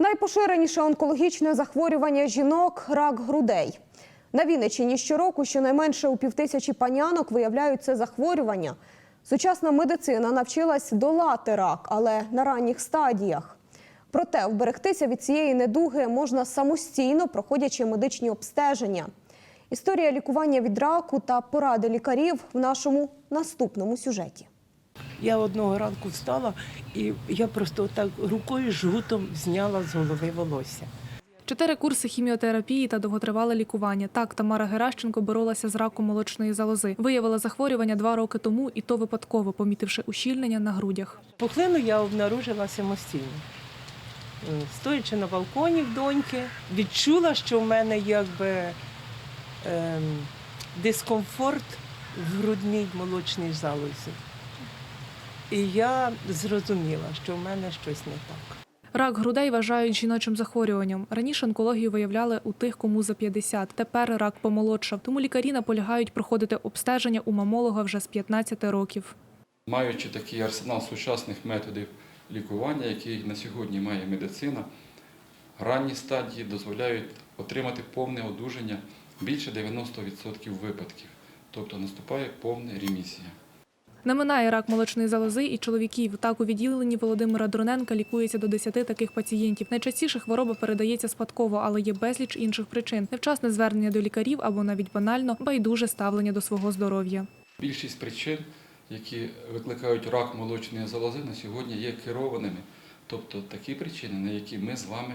Найпоширеніше онкологічне захворювання жінок рак грудей. На Вінниччині щороку щонайменше у півтисячі панянок виявляють це захворювання. Сучасна медицина навчилась долати рак, але на ранніх стадіях. Проте вберегтися від цієї недуги можна самостійно, проходячи медичні обстеження. Історія лікування від раку та поради лікарів в нашому наступному сюжеті. Я одного ранку встала і я просто так рукою жгутом зняла з голови волосся. Чотири курси хіміотерапії та довготривале лікування. Так, Тамара Геращенко боролася з раком молочної залози. Виявила захворювання два роки тому, і то випадково, помітивши ущільнення на грудях. Пухлину я обнаружила самостійно. Е, Стоячи на балконі в доньки, відчула, що в мене якби ем, дискомфорт в грудній молочній залозі. І я зрозуміла, що в мене щось не так. Рак грудей вважають жіночим захворюванням. Раніше онкологію виявляли у тих, кому за 50. Тепер рак помолодшав. Тому лікарі наполягають проходити обстеження у мамолога вже з 15 років. Маючи такий арсенал сучасних методів лікування, який на сьогодні має медицина, ранні стадії дозволяють отримати повне одужання більше 90% випадків, тобто наступає повна ремісія. Не минає рак молочної залози і чоловіків. Так у відділенні Володимира Дроненка лікується до 10 таких пацієнтів. Найчастіше хвороба передається спадково, але є безліч інших причин: невчасне звернення до лікарів або навіть банально байдуже ставлення до свого здоров'я. Більшість причин, які викликають рак молочної залози, на сьогодні є керованими, тобто такі причини, на які ми з вами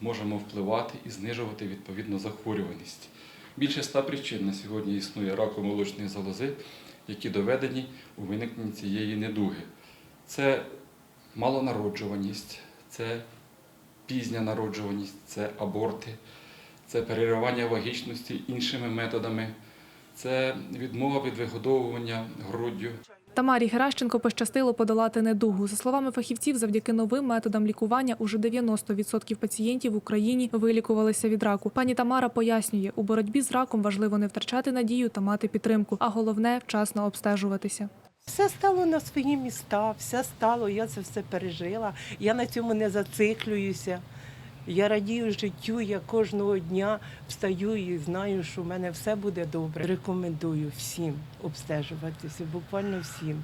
можемо впливати і знижувати відповідно захворюваність. Більше ста причин на сьогодні існує раку молочної залози, які доведені у виникненні цієї недуги. Це малонароджуваність, це пізня народжуваність, це аборти, це переривання вагічності іншими методами, це відмова від вигодовування груддю. Тамарі Геращенко пощастило подолати недугу. За словами фахівців, завдяки новим методам лікування уже 90% пацієнтів в Україні вилікувалися від раку. Пані Тамара пояснює, у боротьбі з раком важливо не втрачати надію та мати підтримку, а головне вчасно обстежуватися. Все стало на свої міста, все стало, я це все пережила. Я на цьому не зациклююся. Я радію життю, я кожного дня встаю і знаю, що в мене все буде добре. Рекомендую всім обстежуватися, буквально всім.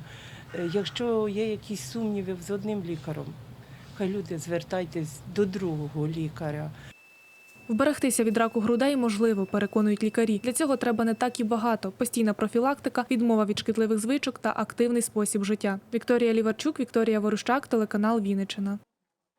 Е, Якщо є якісь сумніви з одним лікарем, хай люди звертайтесь до другого лікаря. Вберегтися від раку грудей можливо, переконують лікарі. Для цього треба не так і багато: постійна профілактика, відмова від шкідливих звичок та активний спосіб життя. Вікторія Ліварчук, Вікторія Ворущак, телеканал Вінниччина.